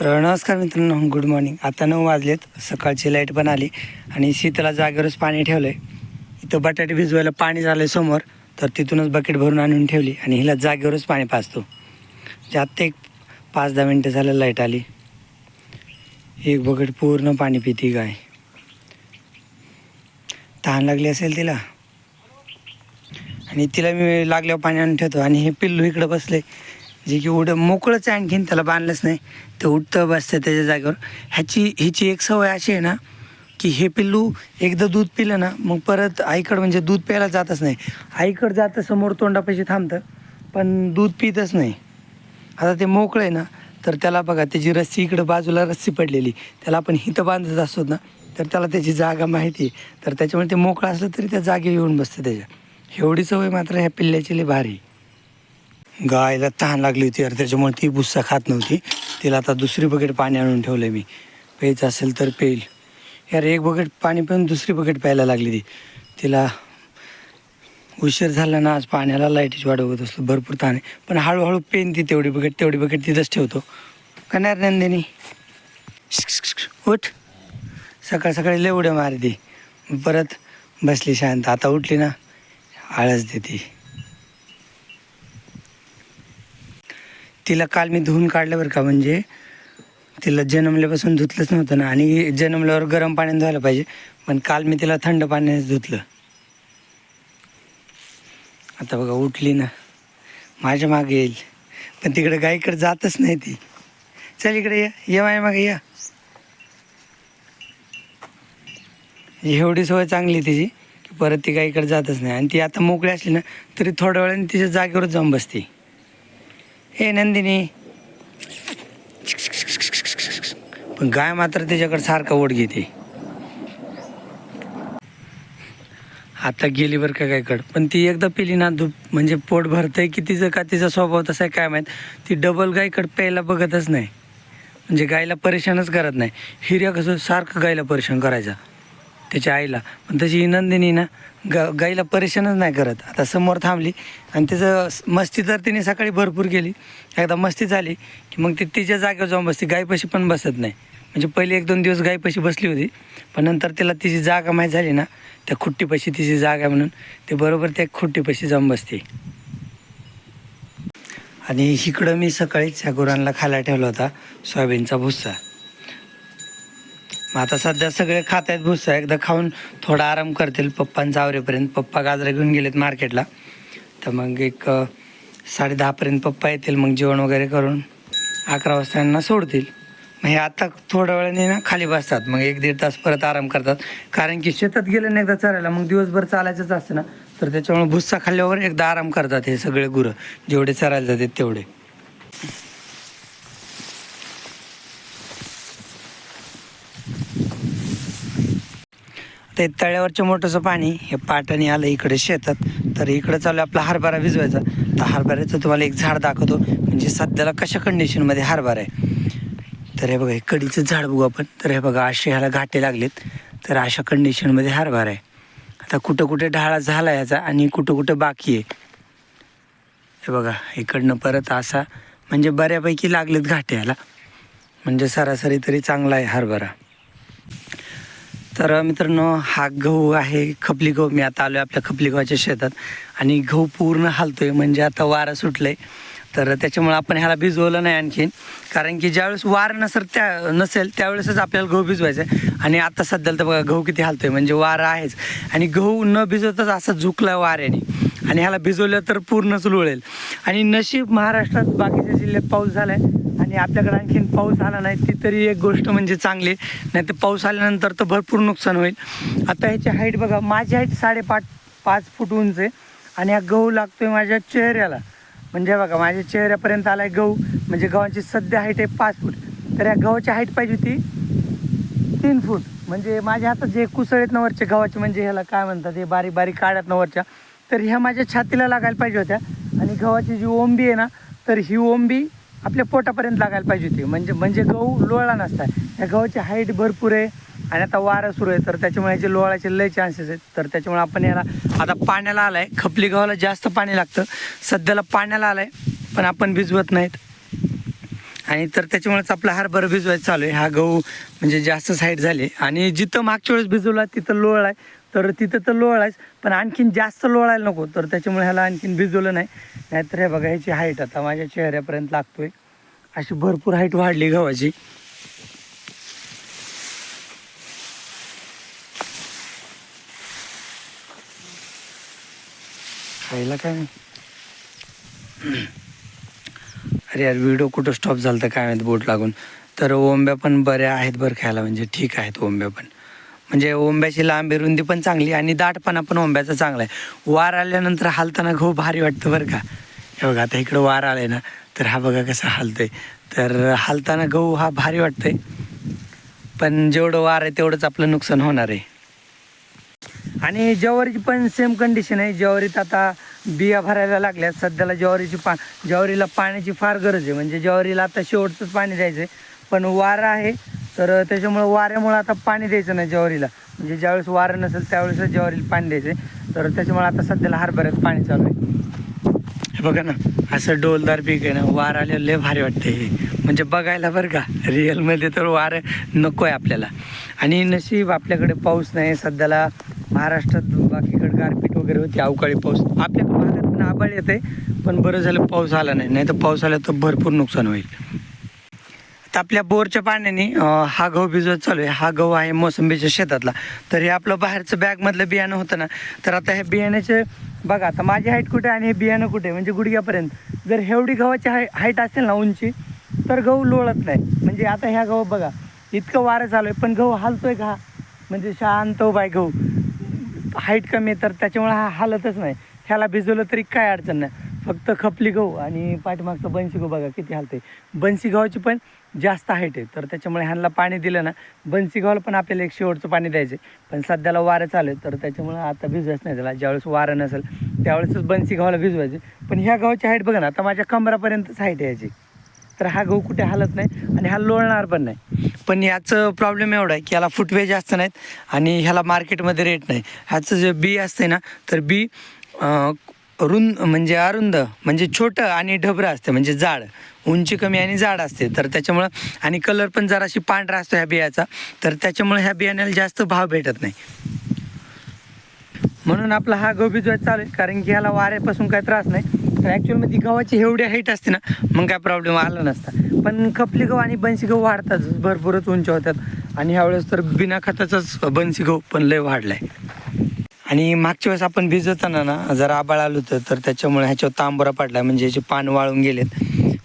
तर नमस्कार मित्रांनो गुड मॉर्निंग आता नऊ वाजलेत सकाळची लाइट पण आली आणि शीतला जागेवरच पाणी ठेवलं आहे इथं बटाटे भिजवायला पाणी झालं आहे समोर तर तिथूनच बकेट भरून आणून ठेवली आणि हिला जागेवरच पाणी पाजतो. जे आत्ता एक पाच दहा मिनटं झालं लाइट आली. एक बकेट पूर्ण पाणी पिते गाय. तहान लागली असेल तिला? आणि तिला मी लागल्यावर पाणी आणून ठेवतो आणि हे पिल्लू इकडं बसले जे की उडं मोकळंच आणखीन त्याला बांधलंच नाही. ते उठतं बसतं त्याच्या जागेवर. ह्याची ह्याची एक सवय अशी आहे ना की हे पिल्लू एकदा दूध पिलं ना मग परत आईकडं म्हणजे दूध प्यायला जातच नाही. आईकडं जातं समोर तोंडापाशी थांबतं पण दूध पितच नाही. आता ते मोकळं आहे ना तर त्याला बघा त्याची रस्सी इकडं बाजूला रस्सी पडलेली. त्याला आपण हिथं बांधत असतो ना तर त्याला त्याची जागा माहिती आहे. तर त्याच्यामुळे ते मोकळं असलं तरी त्या जागे येऊन बसतं त्याच्या. एवढी सवय मात्र ह्या पिल्ल्याची लई भारी गायला तहान लागली होती. यार त्याच्यामुळे ती भुस्सा खात नव्हती. तिला आता दुसरी बकेट पाणी आणून ठेवलं आहे मी. प्यायचं असेल तर पेईल यार एक बकेट पाणी पिऊन दुसरी बकेट प्यायला लागली ती. तिला उशीर झाला ना आज पाण्याला लाईटीची वाढवत असतो भरपूर ताण आहे. पण हळूहळू पेन ती तेवढी बकेट तेवढी बकेट तिथंच ठेवतो. कणार नंदिनी? उठ. सकाळ सकाळी लय उड्या मारते. परत बसली शांत. आता उठली ना आळस देते. तिला काल मी धुवून काढलं बरं का म्हणजे तिला जन्मल्यापासून धुतलंच नव्हतं ना आणि जन्मल्यावर गरम पाण्याने धुवायला पाहिजे पण काल मी तिला थंड पाण्याने धुतलं. आता बघा उठली ना माझ्या मागे येईल पण तिकडे गाईकडे जातच नाही ती. चल इकडे या ये माझ्या मागे या. एवढी सवय चांगली आहे तिची की परत ती गाईकडे जातच नाही आणि ती आता मोकळी असली ना तरी थोड्या वेळाने तिच्या जागेवरच जाऊन बसते. हे नंदिनी. पण गाय मात्र त्याच्याकडे सारखा ओढ घेते. आता गेली बरं का गायकड पण ती एकदा पिली ना धूप म्हणजे पोट भरतंय की तिचं का तिचा स्वभाव तसा आहे काय माहीत. ती डबल गायकड प्यायला बघतच नाही. म्हणजे गायला परेशानच करत नाही. हिर्या कसं सारखं गायला परेशान करायचा. त्याच्या आईला. पण तशी ही नंदिनी ना ग गाईला परेशानच नाही करत. आता समोर थांबली आणि त्याचं मस्ती तर तिने सकाळी भरपूर केली. एकदा मस्ती झाली की मग ती तिच्या जागेवर जाऊन बसते. गायपाशी पण बसत नाही. म्हणजे पहिले एक दोन दिवस गायपाशी बसली होती. पण नंतर तिला तिची जागा माहीत झाली ना त्या खुट्टीपाशी तिची जागा म्हणून ते बरोबर त्या खुट्टीपाशी जाऊन बसते. आणि इकडं मी सकाळीच ह्या गुरांना खायला ठेवला होता सोयाबीनचा भुस्सा. आता सध्या सगळे खात आहेत भुस्सा एकदा खाऊन थोडा आराम करतील. पप्पांचा आवरेपर्यंत पप्पा गाजरे घेऊन गेलेत मार्केटला. तर मग एक साडे दहापर्यंत पप्पा येतील. मग जेवण वगैरे करून अकरा वाजता यांना सोडतील. मग हे आता थोड्या वेळाने ना खाली बसतात. मग एक दीड तास परत आराम करतात. कारण की शेतात गेले ना एकदा चरायला. मग दिवसभर चालायचंच असतं ना. तर त्याच्यामुळे भुस्सा खाल्ल्यावर एकदा आराम करतात हे सगळे गुरं. जेवढे चरायला जातात तेवढे. ते तळ्यावरच्या मोठंचं पाणी हे पाटाने आलं इकडे शेतात. तर इकडं चालू आहे आपला हरभरा भिजवायचा. तर हरभऱ्याचं तुम्हाला एक झाड दाखवतो. म्हणजे सध्याला कशा कंडिशनमध्ये हरभरा आहे. तर हे बघा हे कडीचं झाड बघू आपण. तर हे बघा असे ह्याला घाटे लागलेत. तर अशा कंडिशनमध्ये हरभरा आहे. आता कुठं कुठे ढाळा झाला याचा आणि कुठं कुठं बाकी आहे. हे बघा इकडनं परत असा म्हणजे बऱ्यापैकी लागलेत घाटे याला म्हणजे सरासरी तरी चांगला आहे हरभरा. तर मित्रांनो हा गहू आहे खपली गहू. मी आता आलो आहे आपल्या खपली गव्हाच्या शेतात. आणि गहू पूर्ण हालतोय. म्हणजे आता वारं सुटलंय. तर त्याच्यामुळे आपण ह्याला भिजवलं नाही आणखीन. कारण की ज्यावेळेस वार नसर त्या नसेल त्यावेळेसच आपल्याला गहू भिजवायचं आहे आणि आता सध्याला तर बघा गहू किती हालतोय. म्हणजे वारं आहेच. आणि गहू न भिजवताच असा झुकला वाऱ्याने. आणि ह्याला भिजवलं तर पूर्णच लोळेल आणि नशीब महाराष्ट्रात बाकीच्या जिल्ह्यात पाऊस झाला आहे आणि आपल्याकडे आणखीन पाऊस आला नाही ती तरी एक गोष्ट म्हणजे चांगली. नाही तर पाऊस आल्यानंतर तर भरपूर नुकसान होईल. आता ह्याची हाईट बघा माझी हाईट साडेपाच पाच फूट उंच आहे. आणि हा गहू लागतोय माझ्या चेहऱ्याला. म्हणजे बघा माझ्या चेहऱ्यापर्यंत आला आहे गहू. म्हणजे गव्हाची सध्या हाईट आहे पाच फूट. तर या गव्हाची हाईट पाहिजे होती तीन फूट. म्हणजे माझ्या हातात जे कुसळेत नवरचे गव्हाचे म्हणजे ह्याला काय म्हणतात हे बारीक बारीक काढ्यात नवरच्या. तर ह्या माझ्या छातीला लागायला पाहिजे होत्या. आणि गव्हाची जी ओंबी आहे ना तर ही ओंबी आपल्या पोटापर्यंत लागायला पाहिजे होती. म्हणजे म्हणजे गहू लोळला नसता. या गव्हाची हाईट भरपूर आहे. आणि आता वारं सुरू आहे तर त्याच्यामुळे याचे लोळाचे लय चान्सेस आहेत. तर त्याच्यामुळे आपण याला आता पाण्याला आलाय. खपली गव्हाला जास्त पाणी लागतं. सध्याला पाण्याला आलाय पण आपण भिजवत नाहीत. आणि तर त्याच्यामुळेच आपला हरभर भिजवायचं चालू आहे. हा गहू म्हणजे जास्त साईड झाले आणि जिथं मागच्या वेळेस भिजवला तिथं लोळ आहे. तर तिथं तर लोळ आहेच पण आणखीन जास्त लोळायला नको. तर त्याच्यामुळे ह्याला आणखीन भिजवलं नाही. नाहीतर हे बघा ह्याची हाईट आता माझ्या चेहऱ्यापर्यंत लागतोय. अशी भरपूर हाईट वाढली गव्हाची. पाहिलं काय अरे यार व्हिडिओ कुठं स्टॉप झाला तर काय माहिती बोट लागून. तर ओंब्या पण बऱ्या आहेत बरं खायला म्हणजे ठीक आहेत ओंब्या पण. म्हणजे ओंब्याची लांबी रुंदी पण चांगली आणि दाटपणा पण ओंब्याचा चांगला आहे. वार आल्यानंतर हालताना गहू भारी वाटतं बरं का. हे बघा आता इकडं वार आलंय ना तर हा बघा कसा हालतोय. तर हालताना गहू हा भारी वाटतंय. पण जेवढं वार आहे तेवढंच आपलं नुकसान होणार आहे. आणि ज्वारीची पण सेम कंडिशन आहे. ज्वारीत आता बिया भरायला लागल्या सध्याला ज्वारीची पा ज्वारीला पाण्याची फार गरज आहे. म्हणजे ज्वारीला आता शेवटचंच पाणी द्यायचं आहे पण वारं आहे. तर त्याच्यामुळं वाऱ्यामुळं आता पाणी द्यायचं नाही ज्वारीला. म्हणजे ज्यावेळेस वारं नसेल त्यावेळेस ज्वारीला पाणी द्यायचं आहे तर त्याच्यामुळे आता सध्याला हरभऱ्यात पाणी चालू आहे. हे बघा ना असं डोलदार पीक आहे ना वार आले लय भारी वाटते हे. म्हणजे बघायला बरं का रिअलमध्ये तर वार नको आहे आपल्याला. आणि नशीब आपल्याकडे पाऊस नाही सध्याला महाराष्ट्रात बाकीकडे गारपीट वगैरे होती अवकाळी पाऊस. आपल्या भागात पण आबाळ येते पण बरं झालं पाऊस आला नाही नाही तर पाऊस आला तर भरपूर नुकसान होईल. तर आपल्या बोरच्या पाण्याने हा गहू भिजवत चालू आहे. हा गहू आहे मोसंबीच्या शेतातला. तर हे आपलं बाहेरचं बॅगमधलं बियाणं होतं ना तर आता हे बियाण्याचे बघा आता माझी हाईट कुठे आहे आणि हे बियाणं कुठे म्हणजे गुडघ्यापर्यंत. जर एवढी गव्हाची हाय हाईट असेल ना उंची तर गहू लोळत नाही. म्हणजे आता ह्या गहू बघा इतकं वारं चालू आहे. पण गहू हालतोय का? म्हणजे शांत उभा आहे गहू. हाईट कमी आहे तर त्याच्यामुळे हा हालतच नाही. ह्याला भिजवलं तरी काय अडचण नाही. फक्त खपली गहू आणि पाठीमागचं बन्सी गहू बघा किती हालते बन्सी गव्हाची पण जास्त हाईट आहे तर त्याच्यामुळे ह्यांना पाणी दिलं ना बन्सी गव्हाला पण आपल्याला एक शेवटचं पाणी द्यायचं पण सध्याला वारं चालू आहे तर त्याच्यामुळे आता भिजवायचं नाही त्याला. ज्यावेळेस वारं नसेल त्यावेळेसच बन्सी गव्हाला भिजवायचे. पण ह्या गव्हाची हाईट बघा ना आता माझ्या कमरापर्यंतच हाईट आहे याची. तर हा गहू कुठे हालत नाही आणि हा लोळणार पण नाही. पण याचं प्रॉब्लेम एवढा आहे की याला फुटवे जास्त नाहीत आणि ह्याला मार्केटमध्ये रेट नाही. ह्याचं जे बी असते ना तर बी रुंद म्हणजे अरुंद म्हणजे छोटं आणि ढबरं असते म्हणजे जाड. उंची कमी आणि जाड असते. तर त्याच्यामुळं आणि कलर पण जराशी पांढरा असतो ह्या बियाचा. तर त्याच्यामुळे ह्या बियाण्याला जास्त भाव भेटत नाही. म्हणून आपला हा गहू भिजवायचा चालू आहे कारण की ह्याला वाऱ्यापासून काही त्रास नाही. तर ॲक्च्युअलमध्ये गव्हाची एवढी हाईट असते ना मग काय प्रॉब्लेम आला नसता. पण खपली गहू आणि बनसी गहू वाढतात भरपूरच उंच होतात आणि ह्यावेळेस तर बिना खताचाच बनसी गहू पण लय वाढलाय. आणि मागच्या वेळेस आपण भिजवताना ना जर आबाळ आलो होतं तर त्याच्यामुळे ह्याच्यावर तांबोरा पडला म्हणजे याचे पान वाळून गेलेत.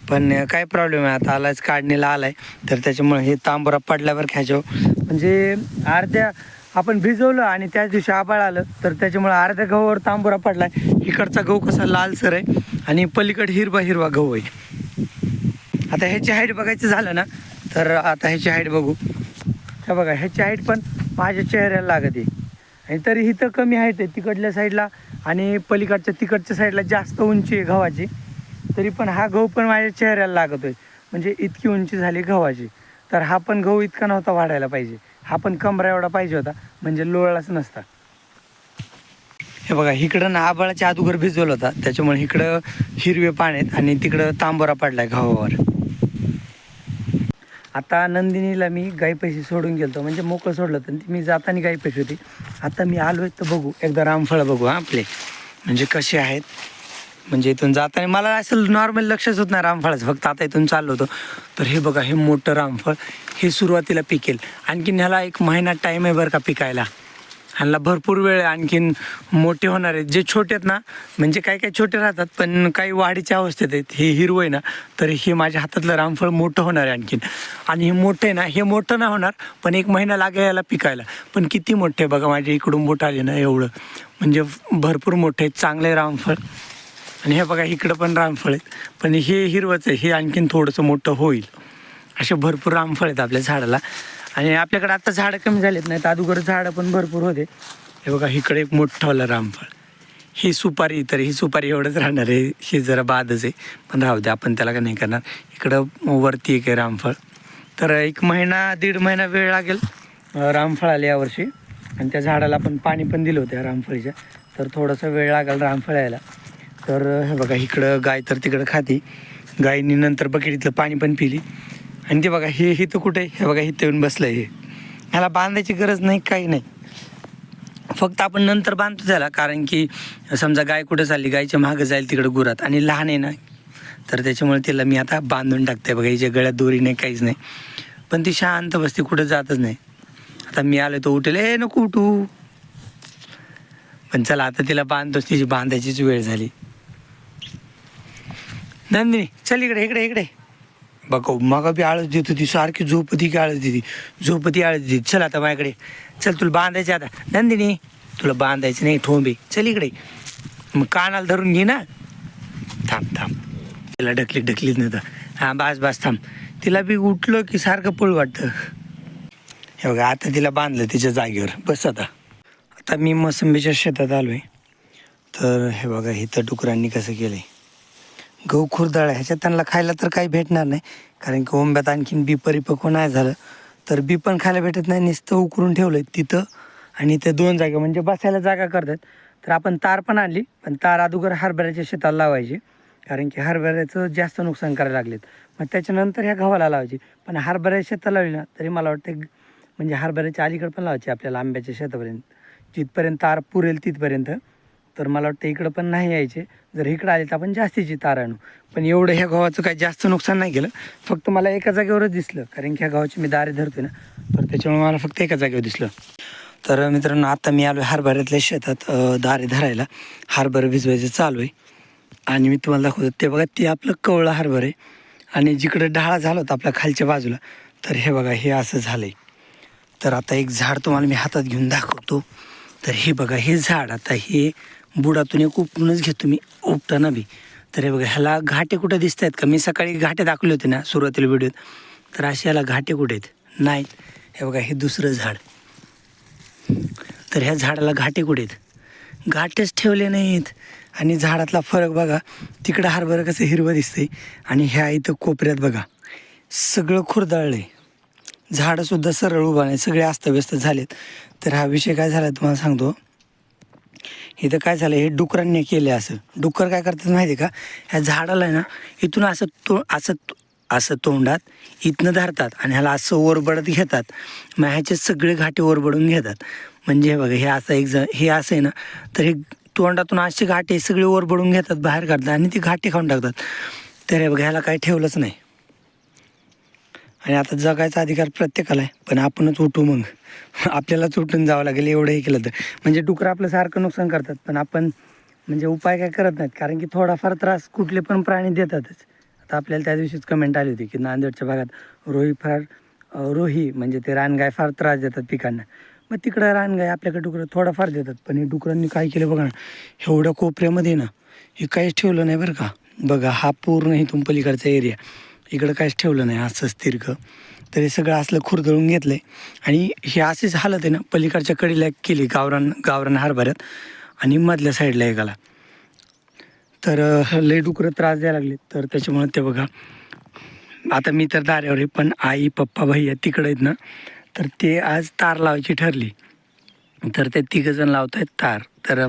पण काय प्रॉब्लेम आहे आता आलाच काढणीला आलाय तर त्याच्यामुळे हे तांबोरा पडल्यावर ह्याच्यावर. म्हणजे अर्ध्या आपण भिजवलं आणि त्याच दिवशी आबाळ आलं तर त्याच्यामुळे अर्ध्या गव्हावर तांबोरा पडलाय. इकडचा गहू कसा लालसर आहे आणि पलीकड हिरवा हिरवा गहू आहे. आता ह्याची हाईट बघायचं झालं ना तर आता ह्याची हाईट बघू. बघा ह्याची हाईट पण माझ्या चेहऱ्याला लागत आहे. आणि तरी इथं कमी हाईट आहे तिकडल्या साईडला आणि पलीकडच्या तिकडच्या साईडला जास्त उंची आहे गव्हाची. तरी पण हा गहू पण माझ्या चेहऱ्याला लागत आहे म्हणजे इतकी उंची झाली गव्हाची. तर हा पण गहू इतका नव्हता वाढायला पाहिजे. हा पण कमरा एवढा पाहिजे होता. म्हणजे लोळाच नसता. हे बघा इकडं ना आबाळाच्या अगोदर भिजवलं होता. त्याच्यामुळे इकडं हिरवे पान आहेत आणि तिकडं तांबोरा पडलाय गव्हावर. आता नंदिनीला मी गाई पैसे सोडून गेलो म्हणजे मोकळं सोडलं तर ती मी जाताना गाई पैसे होती. आता मी आलो आहे तर बघू. एकदा रामफळं बघू हां आपले. म्हणजे कसे आहेत. म्हणजे इथून जाताना मला असं नॉर्मल लक्षच होत नाही रामफळाचं. फक्त आता इथून चाललो होतो. तर हे बघा हे मोठं रामफळ. हे सुरुवातीला पिकेल. आणखीन ह्याला एक महिना टाईम आहे बरं का पिकायला. ह्यांना भरपूर वेळ आहे आणखीन मोठे होणार आहेत. जे छोटे आहेत ना म्हणजे काही काही छोटे राहतात पण काही वाढीच्या अवस्थेत आहेत. हे हिरवं आहे ना तर हे माझ्या हातातलं रामफळ मोठं होणार आहे आणखीन. आणि हे मोठं आहे ना हे मोठं नाही होणार पण एक महिना लागेल याला पिकायला. पण किती मोठे आहे बघा माझ्या इकडून बोट आले ना एवढं. म्हणजे भरपूर मोठे आहेत चांगले रामफळ. आणि हे बघा इकडं पण रामफळ आहेत. पण हे हिरवंच आहे हे आणखीन थोडंसं मोठं होईल. असे भरपूर रामफळ आहेत आपल्या झाडाला. आणि आपल्याकडे आता झाडं कमी झालेत नाहीत अगोदर झाडं पण भरपूर होते. हे बघा इकडे एक मोठं वाला रामफळ. ही सुपारी तर ही सुपारी एवढंच राहणार आहे ही जरा बादच आहे. पण राहू दे आपण त्याला का नाही करणार. इकडं वरती एक आहे रामफळ. तर एक महिना दीड महिना वेळ लागेल रामफळ रामफळाला यावर्षी. आणि त्या झाडाला आपण पाणी पण दिलं होतं रामफळीच्या. तर थोडासा वेळ लागेल रामफळ यायला. तर हे बघा इकडं गाय तर तिकडं खाती. गायीनी नंतर बकेटीतलं पाणी पण पिली. आणि ते बघा हे इथं कुठे हे बघा इथं येऊन बसलं हे. ह्याला बांधायची गरज नाही काही नाही. फक्त आपण नंतर बांधतो त्याला कारण की समजा गाय कुठं चालली गायच्या मागं जाईल तिकडं गुरात. आणि लहान आहे ना तर त्याच्यामुळे तिला मी आता बांधून टाकते बघा हिच्या गळ्यात दोरी नाही काहीच नाही. पण ती शांत बसते कुठं जातच नाही. आता मी आलो तो उठेल ए नको उठू. पण चला आता तिला बांधतोच तिची बांधायचीच वेळ झाली. नंदिनी चल इकडे इकडे इकडे. बघ मग बी आळस देत होती सारखी झोपती की आळस देती. झोपती आळस देत. चल आता माझ्याकडे. चल तुला बांधायचं आता. नंदिनी तुला बांधायचं नाही ठोंबे चल इकडे. मग कानाला धरून घे ना. थांब थांब. तिला ढकली ढकलीच नाही हां बास बास थांब. तिला बी उठलं की सारखं पळ वाटतं. हे बघा आता तिला बांधलं तिच्या जागेवर. बस आता. आता मी मोसंबीच्या शेतात आलो आहे तर हे बघा इथं डुकरांनी कसं केलं आहे गहू खुरदाळ आहे ह्याच्यात त्यांना खायला तर काही भेटणार नाही. कारण की ओंब्यात आणखीन बी परिपक्व नाही झालं. तर बी पण खायला भेटत नाही नुसतं उकरून ठेवलं आहे तिथं. आणि ते दोन जागा म्हणजे बसायला जागा करतात. तर आपण तार पण आणली पण तार अगोदर हरभऱ्याच्या शेताला लावायची. कारण की हरभऱ्याचं जास्त नुकसान करायला लागलेत. मग त्याच्यानंतर ह्या गव्हाला लावायची. पण हरभऱ्याच्या शेताला लावली ना तरी मला वाटतं म्हणजे हरभऱ्याच्या अलीकडे पण लावायची आपल्याला आंब्याच्या शेतापर्यंत. जिथपर्यंत तार पुरेल तिथपर्यंत. तर मला वाटतं इकडं पण नाही यायचे. जर इकडं आले तर आपण जास्तीची तार आणू. पण एवढं ह्या गव्हाचं काही जास्त नुकसान नाही केलं. फक्त मला एका जागेवरच दिसलं. कारण की ह्या गव्हाची मी दारे धरते ना तर त्याच्यामुळे मला फक्त एका जागेवर दिसलं. तर मित्रांनो आता मी आलो हरभऱ्यातल्या शेतात दारे धरायला. हरभरं भिजवायचं चालू आहे. आणि मी तुम्हाला दाखवतो ते बघा ते आपलं कवळं हरभर आहे. आणि जिकडं डाळा झाला होता आपल्या खालच्या बाजूला तर हे बघा हे असं झालं आहे तर आता एक झाड तुम्हाला मी हातात घेऊन दाखवतो. तर हे बघा हे झाड आता हे बुडातून एक उपटूनच घेतो मी उपटाना बी. तर हे बघा ह्याला घाटे कुठं दिसत आहेत का? मी सकाळी घाटे दाखवले होते ना सुरुवातीला व्हिडिओत तर असे याला घाटे कुठे आहेत? नाहीत. हे बघा हे दुसरं झाड. तर ह्या झाडाला घाटे कुठे आहेत? घाटेच ठेवले नाहीत. आणि झाडातला फरक बघा तिकडं हरभरं कसं हिरवं दिसतंय. आणि ह्या इथं कोपऱ्यात बघा सगळं खुरदाळलं आहे झाडंसुद्धा सरळ उभा नाही सगळे अस्तव्यस्त झालेत. तर हा विषय काय झाला तुम्हाला सांगतो. इथं काय झालं हे डुकरांनी केलं असं. डुकर काय करतात माहिती आहे का? ह्या झाडाला आहे ना इथून असं तो असं असं तोंडात इथनं धरतात आणि ह्याला असं ओरबडत घेतात. मग ह्याचे सगळे घाटे ओरबडून घेतात. म्हणजे हे बघा हे असं एक ज हे असं आहे ना तर हे तोंडातून असे घाटे सगळे ओरबडून घेतात बाहेर काढतात आणि ती घाटे खाऊन टाकतात. तर हे बघा ह्याला काही ठेवलंच नाही. आणि आता जगायचा अधिकार प्रत्येकाला आहे पण आपणच उठू मग. आपल्यालाच उठून जावं लागेल एवढं हे केलं तर. म्हणजे डुकरं आपलं सारखं नुकसान करतात पण आपण म्हणजे उपाय काय करत नाहीत. कारण की थोडाफार त्रास कुठले पण प्राणी देतातच. आता आपल्याला त्या दिवशीच कमेंट आली होती की नांदेडच्या भागात रोही फार रोही म्हणजे ते रानगाय फार त्रास देतात पिकांना. मग तिकडं रानगाय आपल्याकडे डुकरं थोडाफार देतात पण हे डुकरांनी काय केलं बघा ना एवढ्या कोपऱ्यामध्ये ना हे काहीच ठेवलं नाही बरं का. बघा हा पूर्ण इथून पलीकडचा एरिया इकडं काहीच ठेवलं नाही असंच तिरकं तर हे सगळं असलं खुरदळून घेतलं आहे आणि हे अशीच हालत आहे ना पलीकडच्या कडीला एक केली गावरान गावरान हरभऱ्यात आणि मधल्या साईडला एकाला. तर लय डुकरं त्रास द्यायला लागले. तर त्याच्यामुळे ते बघा आता मी तर दाऱ्यावर आहे पण आई पप्पा भैया तिकडे आहेत ना तर ते आज तार लावायची ठरली. तर ते तिघंजण लावत आहेत तार. तर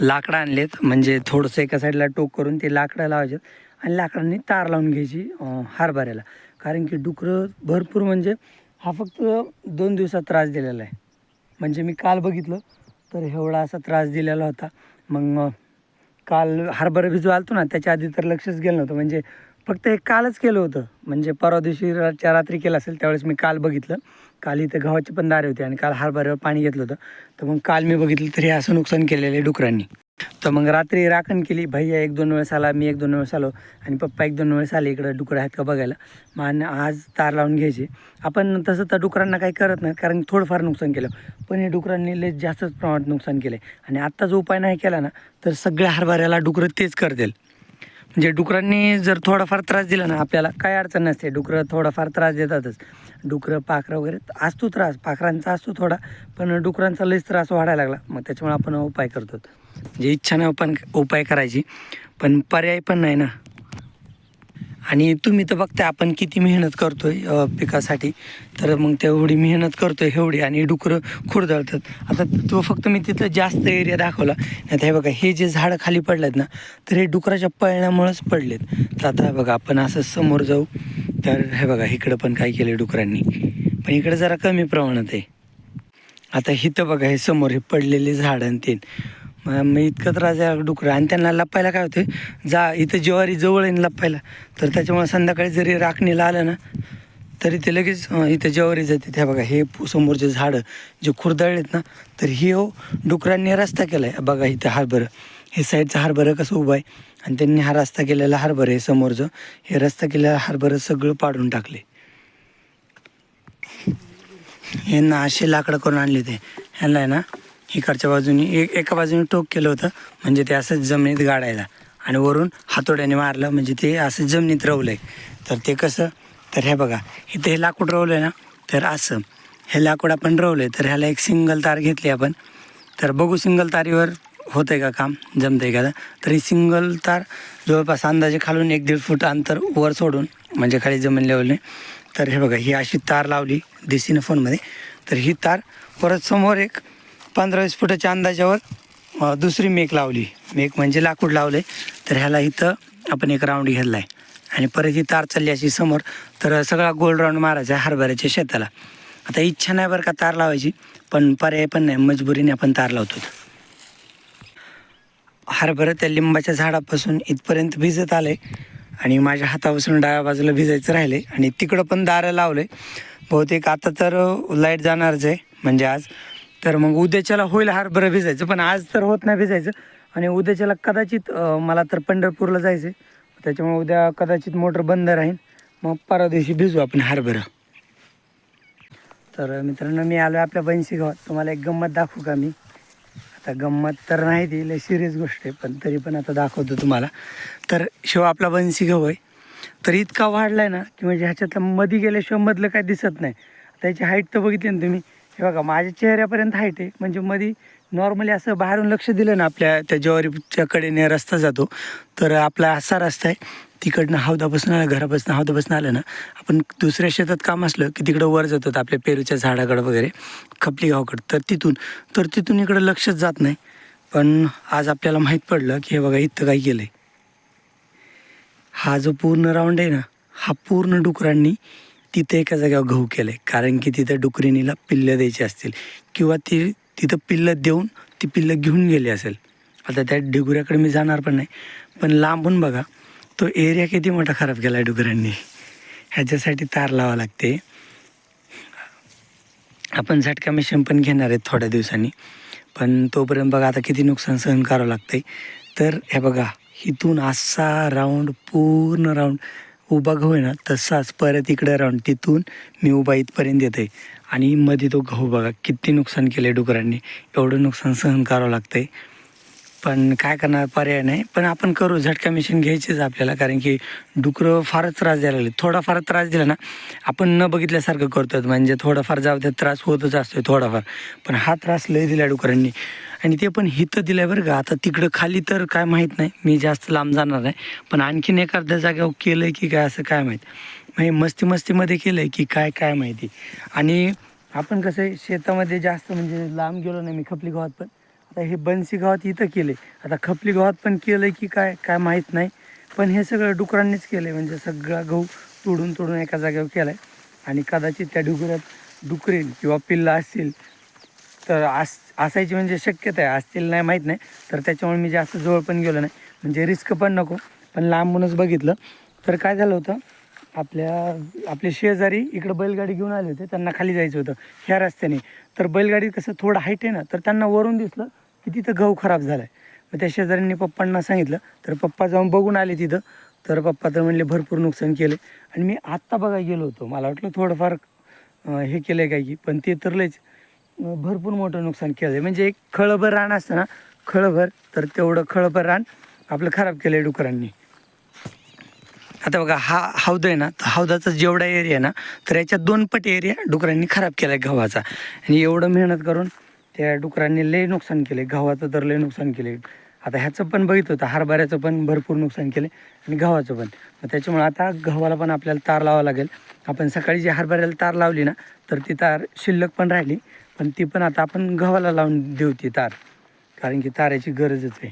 लाकडं आणलेत म्हणजे थोडंसं एका साईडला टोक करून ते लाकडं लावायचे आणि लाकडांनी तार लावून घ्यायची अं, हरभऱ्याला. कारण की डुकरं भरपूर म्हणजे हा फक्त दोन दिवसात त्रास दिलेला आहे. म्हणजे मी काल बघितलं तर एवढा असा त्रास दिलेला होता. मग काल हरभरा भिजू आलतो ना त्याच्या आधी तर लक्षच गेलं नव्हतं. म्हणजे फक्त एक कालच केलं होतं. म्हणजे परवा दिवशी रातच्या रात्री केलं असेल त्यावेळेस मी काल बघितलं. काल इथं गव्हाचे पण दारे होती आणि काल हरभऱ्यावर पाणी घेतलं होतं. तर मग काल मी बघितलं तरी हे असं नुकसान केलेलं आहे डुकरांनी. तर मग रात्री राखण केली भैया एक दोन वेळेस आला मी एक दोन वेळेस आलो आणि पप्पा एक दोन वेळेस आले इकडं डुकरं आहेत का बघायला. मग आज तार लावून घ्यायचे. आपण तसं तर डुकरांना काही करत नाही कारण थोडंफार नुकसान केलं. पण हे डुकरांनी लय जास्तच प्रमाणात नुकसान केलं आहे आणि आत्ता जो उपाय नाही केला ना तर सगळ्या हरभऱ्याला डुकरं तेच करतील. म्हणजे डुकरांनी जर थोडाफार त्रास दिला ना आपल्याला काय अडचण नसते. डुकरं थोडाफार त्रास देतातच. डुकरं पाखरं वगैरे असतो त्रास. पाखरांचा असतो थोडा पण डुकरांचा लयच त्रास वाढायला लागला. मग त्याच्यामुळे आपण उपाय करतो म्हणजे इच्छा नाही पण उपाय करायची. पण पर्याय पण नाही ना. आणि तुम्ही तर बघताय आपण किती मेहनत करतोय आहे पिकासाठी. तर मग तेवढी मेहनत करतोय एवढी. आणि डुकरं खुरदळतात आता तो फक्त मी तिथं जास्त एरिया दाखवला. नाही हे बघा हे जे झाडं खाली पडलेत ना तर हे डुकराच्या पळण्यामुळेच पडलेत. तर आता बघा आपण असं समोर जाऊ. तर हे बघा इकडं पण काय केलं डुकरांनी. पण इकडं जरा कमी प्रमाणात आहे. आता हिथं बघा हे समोर हे पडलेले झाड आणि ते. मग इतकं त्रास आहे डुकरं. आणि त्यांना लपायला काय होतं जा इथं ज्वारी जवळ आहे ना लपायला. तर त्याच्यामुळे संध्याकाळी जरी राखणीला आलं ना तरी ते लगेच इथं ज्वारी जाते. त्या बघा हे समोरचे झाडं जे खुरदळलेत ना तर हे हो डुकरांनी रस्ता केला आहे बघा इथं हरभरं. हे साईडचं हरभरं कसं उभं आहे? आणि त्यांनी हा रस्ता केलेला हरभरं हे समोरचं. हे रस्ता केलेला हरभरं सगळं पाडून टाकले यांना असे लाकडं करून आणले ते. ह्यांना आहे ना इकडच्या बाजूनी एक एका बाजूने टोक केलं होतं. म्हणजे ते असं जमिनीत गाडायला. आणि वरून हातोड्याने मारलं. म्हणजे ते असं जमिनीत रवलं आहे तर ते कसं? तर हे बघा. इथे हे लाकूड रवलं आहे ना? तर असं. हे लाकूड आपण रवलं आहे तर ह्याला एक सिंगल तार घेतली आपण. तर बघू सिंगल तारीवर होतं आहे का काम? जमतं आहे का? तर ही सिंगल तार जवळपास अंदाजे खालून एक दीड फूट अंतर वर सोडून म्हणजे खाली जमीन लेवलने. तर हे बघा ही अशी तार लावली दिसीनं फोनमध्ये. तर ही तार परत समोर एक पंधरा वीस फुटाच्या अंदाजावर दुसरी मेक लावली. मेक म्हणजे लाकूड लावले तर ह्याला इथं आपण एक राऊंड घेतला आहे आणि परत ही तार चालली अशी समोर. तर सगळा गोल राऊंड मारायचा आहे हरभऱ्याच्या शेताला. आता इच्छा नाही बरं का तार लावायची पण पर्याय पण नाही. मजबुरीने आपण तार लावतो. हरभरा त्या लिंबाच्या झाडापासून इथपर्यंत भिजत आले आणि माझ्या हातापासून डाव्या बाजूला भिजायचं राहिले आणि तिकडं पण दारं लावले बहुतेक आता तर लाइट जाणारच आहे. म्हणजे आज तर मग उद्याच्याला होईल हरभरं भिजायचं पण आज तर होत नाही भिजायचं. आणि उद्याच्याला कदाचित मला तर पंढरपूरला जायचं आहे त्याच्यामुळे उद्या कदाचित मोटर बंद राहील मग परवा दिवशी भिजू आपण हरभरं तर मित्रांनो मी आलो आपल्या बंशी गावात. तुम्हाला एक गंमत दाखवू का मी? आता गंमत तर नाही ती लय सिरियस गोष्ट आहे पण तरी पण आता दाखवतो तुम्हाला. तर शिव आपला बन्सी गाव आहे. तर इतका वाढला आहे ना की म्हणजे ह्याच्यातलं मध्ये गेल्याशिवाय मधलं काय दिसत नाही. त्याची हाईट तर बघितली ना तुम्ही? हे बघा माझ्या चेहऱ्यापर्यंत हाईट आहे. म्हणजे मध्ये नॉर्मली असं बाहेरून लक्ष दिलं ना आपल्या त्या ज्वारीच्या कडेने रस्ता जातो तर आपला असा रस्ता आहे. तिकडनं हौदापासून आलं घरापासून हौदापासून आलं ना आपण दुसऱ्या शेतात काम असलं की तिकडं वर जातात आपल्या पेरूच्या झाडाकडं वगैरे खपली गावाकडं तर तिथून तर तिथून इकडं लक्षच जात नाही. पण आज आपल्याला माहीत पडलं की हे बघा इथं काय केलं आहे हा जो पूर्ण राऊंड आहे ना हा पूर्ण डुकरांनी तिथे एका जागेवर गहू केलं. आहे कारण की तिथं डुकरिणीला पिल्लं द्यायची असतील. किंवा ती तिथं पिल्लं देऊन ती पिल्लं घेऊन गेली असेल. आता त्या डुगऱ्याकडे मी जाणार पण नाही. पण लांबून बघा तो एरिया किती मोठा खराब केला आहे डुकरांनी ह्याच्यासाठी तार लावा लागते. आपण झटका मिशन पण घेणार आहे थोड्या दिवसांनी. पण तोपर्यंत बघा आता किती नुकसान सहन करावं लागतंय. तर हे बघा इथून असा राऊंड पूर्ण राऊंड उभा गहू आहे ना तसाच परत इकडे राऊंड तिथून मी उभा इथपर्यंत येते आणि मध्ये तो गहू बघा किती नुकसान केलं आहे डुकरांनी. एवढं नुकसान सहन करावं लागतं आहे पण काय करणार पर्याय नाही. पण आपण करू झटका मिशन घ्यायचीच आपल्याला. कारण की डुकरं फारच त्रास द्यायला लागले. थोडाफार त्रास दिला ना आपण न बघितल्यासारखं करतो म्हणजे थोडाफार जाऊ त्यात त्रास होतच असतो थोडाफार. पण हा त्रास लय दिला डुकरांनी. आणि ते पण हिथं दिलं बरं का. आता तिकडं खाली तर काय माहीत नाही. मी जास्त लांब जाणार नाही. पण आणखीन एखाद्या जागेवर केलं आहे की काय असं काय माहीत. म्हणजे मस्ती मस्तीमध्ये केलं आहे की काय काय माहिती. आणि आपण कसं आहे शेतामध्ये जास्त म्हणजे लांब गेलो नाही मी खपली गावात पण. आता हे बनसी गावात इथं केले आता खपली गावात पण केलं की काय काय माहीत नाही. पण हे सगळं डुकरांनीच केलं आहे म्हणजे सगळा गहू तोडून तोडून एका जागेवर केला आहे आणि कदाचित त्या डुकरात डुकरेल किंवा पिल्ला असतील. तर अस असायची म्हणजे शक्यता आहे. असतील नाही माहीत नाही. तर त्याच्यामुळे मी जास्त जवळ पण गेलो नाही. म्हणजे रिस्क पण नको. पण लांबूनच बघितलं. तर काय झालं होतं? आपल्या आपले शेजारी इकडं बैलगाडी घेऊन आले होते. त्यांना खाली जायचं होतं. ह्या रस्त्याने. तर बैलगाडी कसं थोडं हाईट आहे ना तर त्यांना वरून दिसलं की तिथं गहू खराब झाला आहे मग त्या शेजाऱ्यांनी पप्पांना सांगितलं. तर पप्पा जाऊन बघून आले तिथं. तर पप्पा तर म्हणले भरपूर नुकसान केलं आणि मी आत्ता बघायला गेलो होतो. मला वाटलं थोडंफार हे केलं आहे काय की पण ते तर लयच. भरपूर मोठं नुकसान केलं आहे म्हणजे एक खळभर रान असतं ना खळभर तर तेवढं खळभर रान आपलं खराब केलं आहे डुकरांनी. आता बघा हा हौद आहे ना तर हौदाचा जेवढा एरिया ना तर याच्यात दोन पट एरिया डुकरांनी खराब केला आहे गव्हाचा. आणि एवढं मेहनत करून त्या डुकरांनी लय नुकसान केले गव्हाचं तर लय नुकसान केले आता ह्याचं पण बघित होतं हरभऱ्याचं पण भरपूर नुकसान केलं आणि गव्हाचं पण. मग त्याच्यामुळे आता गव्हाला पण आपल्याला तार लावावं लागेल. आपण सकाळी जी हरभऱ्याला तार लावली ना तर ती तार शिल्लक पण राहिली. पण ती पण आता आपण गव्हाला लावून देऊ ती तार. कारण की ताराची गरजच आहे.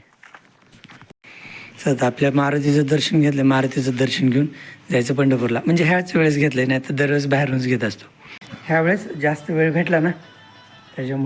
तर आपल्या मारुतीचं दर्शन घेतलं मारुतीचं दर्शन घेऊन जायचं पंढरपूरला. म्हणजे ह्याच वेळेस घेतलं नाही तर दरवेळेस बाहेरूनच घेत असतो. ह्यावेळेस जास्त वेळ भेटला ना? त्याच्यामुळे